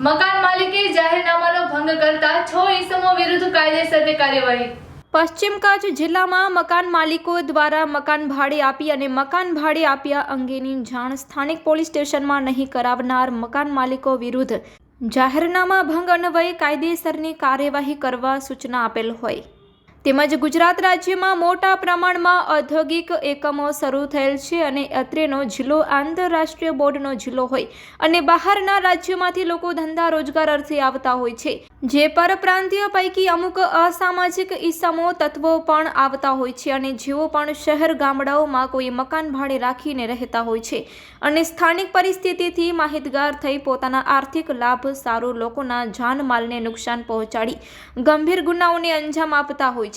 મકાન માલિકે જાહેરનામાનો ભંગ કરતા છ ઇસમો વિરુદ્ધ કાયદેસરની કાર્યવાહી. પશ્ચિમ કચ્છ જિલ્લામાં મકાન માલિકો દ્વારા મકાન ભાડે આપી અને મકાન ભાડે આપ્યા અંગેની જાણ સ્થાનિક પોલીસ સ્ટેશનમાં નહીં કરાવનાર મકાન માલિકો વિરુદ્ધ જાહેરનામા ભંગ અન્વયે કાયદેસરની કાર્યવાહી કરવા સૂચના આપેલ હોય. તેમજ ગુજરાત રાજ્યમાં મોટા પ્રમાણમાં ઔદ્યોગિક એકમો શરૂ થયેલ છે અને અત્રેનો જિલ્લો આંતરરાષ્ટ્રીય બોર્ડનો જિલ્લો હોય અને બહારના રાજ્યોમાંથી લોકો ધંધા રોજગાર અર્થે આવતા હોય છે. જે પરપ્રાંતીય પૈકી અમુક અસામાજિક ઈસમો તત્વો પણ આવતા હોય છે અને જેઓ પણ શહેર ગામડાઓમાં કોઈ મકાન ભાડે રાખીને રહેતા હોય છે અને સ્થાનિક પરિસ્થિતિથી માહિતગાર થઈ પોતાના આર્થિક લાભ સારો લોકોના જાનમાલને નુકસાન પહોંચાડી ગંભીર ગુનાઓને અંજામ આપતા હોય છે.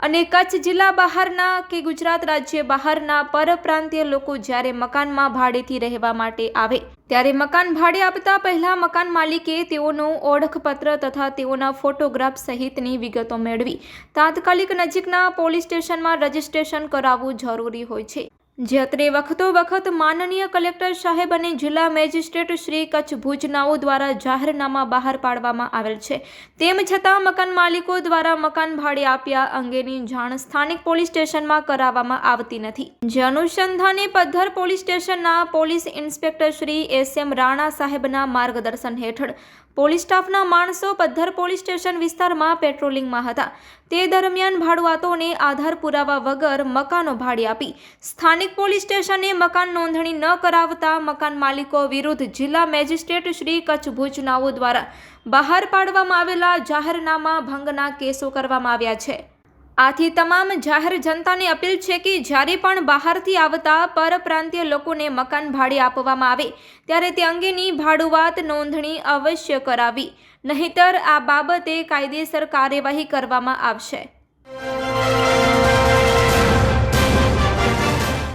અને કચ્છ જિલ્લા બહારના કે ગુજરાત રાજ્ય બહારના પરપ્રાંતીય લોકો જ્યારે મકાનમાં ભાડેથી રહેવા માટે આવે, ત્યારે મકાન ભાડે આપતા પહેલા મકાન માલિકે તેઓનું ઓળખપત્ર તથા તેઓના ફોટોગ્રાફ સહિતની વિગતો મેળવી. તાત્કાલિક નજીકના પોલીસ સ્ટેશનમાં રજીસ્ટ્રેશન કરાવવું જરૂરી હોય છે. જે વખતો વખત માનનીય કલેક્ટર સાહેબ અને જિલ્લા મેજિસ્ટ્રેટ શ્રી કચ્છ ભુજનાઓ દ્વારા જાહેરનામા બહાર પાડવામાં આવેલ છે. તેમ છતાં મકાન માલિકો દ્વારા મકાન ભાડે આપ્યા અંગેની જાણ સ્થાનિક પોલીસ સ્ટેશનમાં કરાવવામાં આવતી નથી. જે અનુસંધાને પદ્ધર પોલીસ સ્ટેશનના police inspector Shri S M Rana સાહેબના માર્ગદર્શન હેઠળ પોલીસ સ્ટાફના માણસો પદ્ધર પોલીસ સ્ટેશન વિસ્તારમાં પેટ્રોલિંગમાં હતા. તે દરમિયાન ભાડુઆતોને આધાર પુરાવા વગર મકાનો ભાડે આપી સ્થાનિક પોલીસ સ્ટેશને મકાન નોંધણી ન કરાવતા મકાન માલિકો વિરુદ્ધ જિલ્લા મેજિસ્ટ્રેટ શ્રી કચ્છ ભુજનાઓ દ્વારા બહાર પાડવામાં આવેલા જાહેરનામા ભંગના કેસો કરવામાં આવ્યા છે. આથી તમામ જાહેર જનતાને અપીલ છે કે જ્યારે પણ બહારથી આવતા પરપ્રાંતીય લોકોને મકાન ભાડે આપવામાં આવે, ત્યારે તે અંગેની ભાડુઆત નોંધણી અવશ્ય કરાવી, નહીંતર આ બાબતે કાયદેસર કાર્યવાહી કરવામાં આવશે.